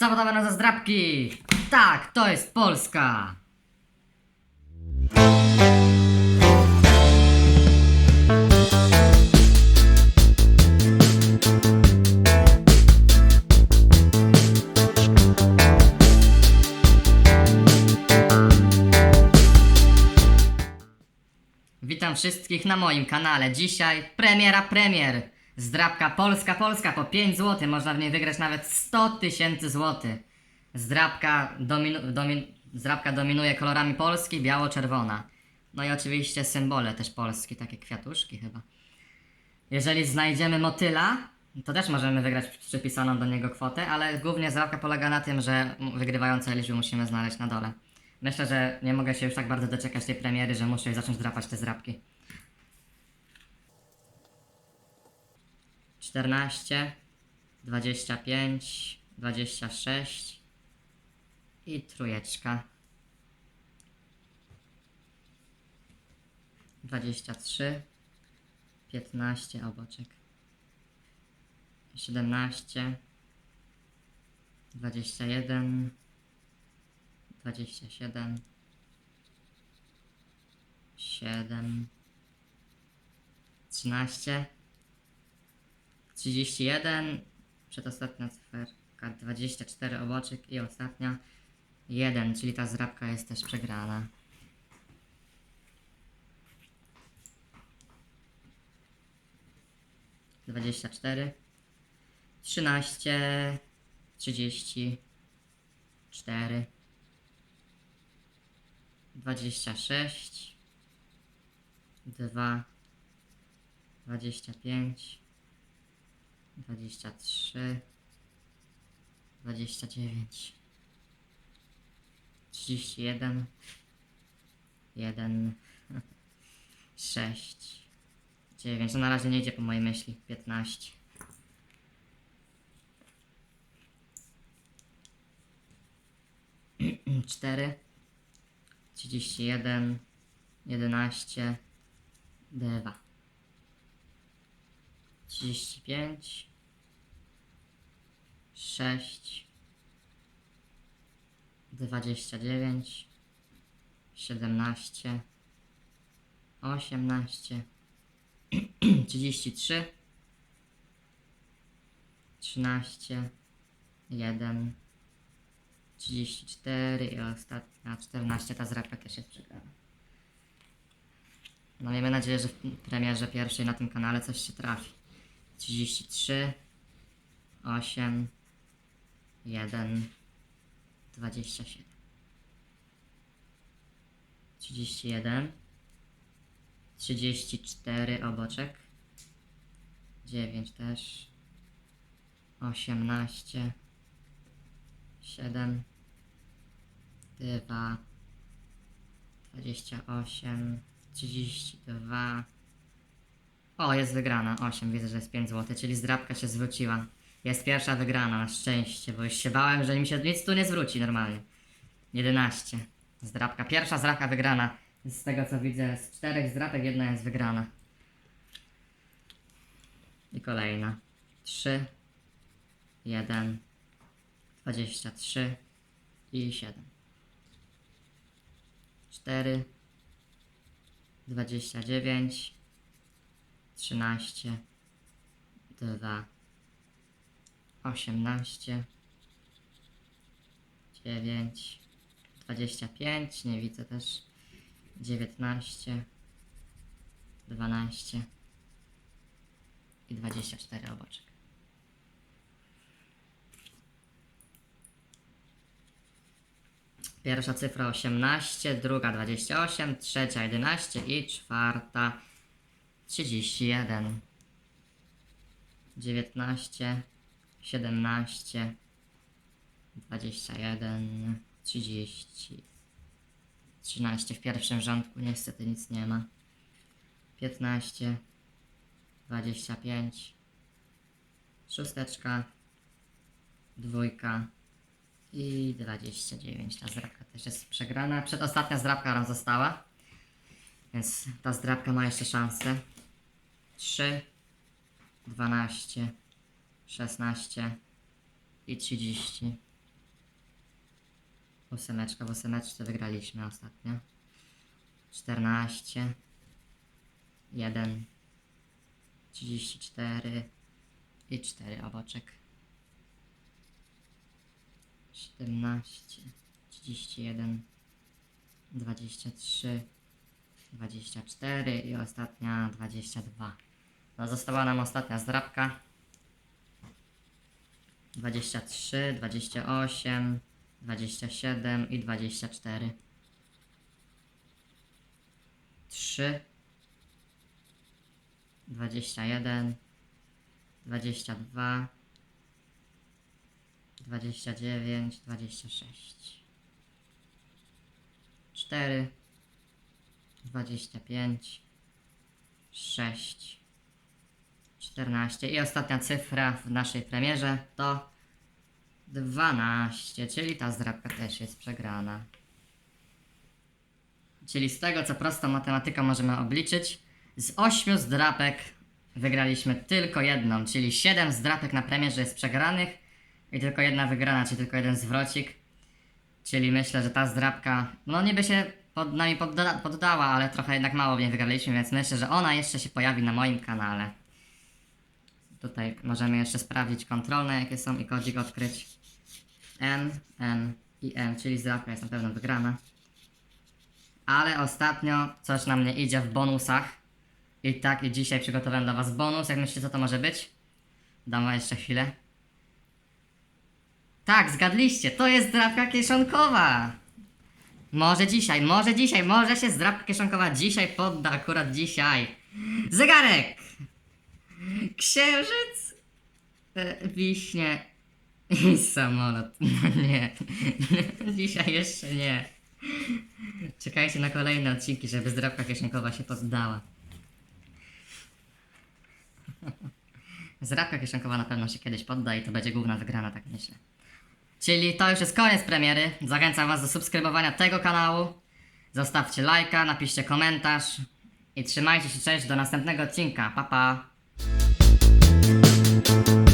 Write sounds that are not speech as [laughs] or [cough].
Zabudowane ze zdrabki! Tak, to jest Polska! Witam wszystkich na moim kanale. Dzisiaj premiera premier. Zdrabka Polska Polska po 5 zł. Można w niej wygrać nawet 100 tysięcy złotych. Zdrabka, dominu, domin, zdrabka dominuje kolorami Polski, biało-czerwona. No i oczywiście symbole też Polski, takie kwiatuszki chyba. Jeżeli znajdziemy motyla, to też możemy wygrać przypisaną do niego kwotę, ale głównie zdrabka polega na tym, że wygrywające liczby musimy znaleźć na dole. Myślę, że nie mogę się już tak bardzo doczekać tej premiery, że muszę zacząć drapać te zdrabki. 14, 25, 26 i trójeczka. 23, 15 oboczek. 17, 21, 27 7 13 31 przedostatnia cyferka 24 oboczek i ostatnia 1, czyli ta zrabka jest też przegrana. Dwadzieścia cztery, trzynaście, trzydzieści, cztery, dwadzieścia sześć, dwa, dwadzieścia pięć, dwadzieścia trzy, dwadzieścia dziewięć, trzydzieści jeden, jeden, sześć, dziewięć. No na razie nie idzie po mojej myśli. Piętnaście. Cztery. 31, 11, 2, 35, 6, 29, 17, 18, 33, 13, 1, 34 i ostatnia 14, ta zrabka też jest przegrana. No miejmy nadzieję, że w premierze pierwszej na tym kanale coś się trafi. 33, 8, 1, 27. 31, 34 oboczek, 9 też, 18, 7, 2, 28, 32. O, jest wygrana. 8, widzę, że jest 5 zł, czyli zdrabka się zwróciła. Jest pierwsza wygrana, na szczęście, bo już się bałem, że mi się nic tu nie zwróci normalnie. 11. Zdrabka. Pierwsza zdrabka wygrana. Z tego co widzę, z czterech zdrabek jedna jest wygrana. I kolejna. 3, 1, 23 i 7. 4, 29, 13, 2, 18, 9, 25, nie widzę też, 19, 12 i 24 oboczek. Pierwsza cyfra 18, druga 28, trzecia 11 i czwarta 31. 19, 17, 21, 30. 13 w pierwszym rządku niestety nic nie ma. 15, 25, szósteczka, dwójka, i 29. Ta zdrabka też jest przegrana. Przedostatnia zdrabka nam została. Więc ta zdrabka ma jeszcze szansę. 3, 12, 16 i 30. Ósemeczka, w ósemeczce wygraliśmy ostatnio. 14. 1. 34. I 4 oboczek. 17. 31. 23. 24 i ostatnia 22. No została nam ostatnia zdrabka. 23, 28, 27 i 24. 3 21 22 29 26 4 25 6 14 i ostatnia cyfra w naszej premierze to 12, czyli ta zdrabka też jest przegrana. Czyli z tego, co prostą matematyką możemy obliczyć, z 8 zdrapek wygraliśmy tylko jedną, czyli 7 zdrapek na premierze jest przegranych i tylko jedna wygrana, czyli tylko jeden zwrocik. Czyli myślę, że ta zdrabka, no niby się pod nami podda poddała, ale trochę jednak mało w niej wygraliśmy, więc myślę, że ona jeszcze się pojawi na moim kanale. Tutaj możemy jeszcze sprawdzić kontrolne, jakie są i kodzik odkryć. N, N i N, czyli zdrabka jest na pewno wygrana. Ale ostatnio coś nam nie idzie w bonusach. I tak i dzisiaj przygotowałem dla Was bonus. Jak myślicie, co to może być? Dam Wam jeszcze chwilę. Tak, zgadliście, to jest zdrabka kieszonkowa. Może dzisiaj, może dzisiaj, może się zdrabka kieszonkowa dzisiaj podda, akurat dzisiaj. Zegarek! Księżyc, e, wiśnie i samolot. [laughs] No nie, [laughs] dzisiaj jeszcze nie. Czekajcie na kolejne odcinki, żeby zdrabka kieszonkowa się poddała. [laughs] Zdrabka kieszonkowa na pewno się kiedyś podda i to będzie główna wygrana, tak myślę. Czyli to już jest koniec premiery. Zachęcam Was do subskrybowania tego kanału. Zostawcie lajka, napiszcie komentarz i trzymajcie się, cześć, do następnego odcinka. Pa, pa! Música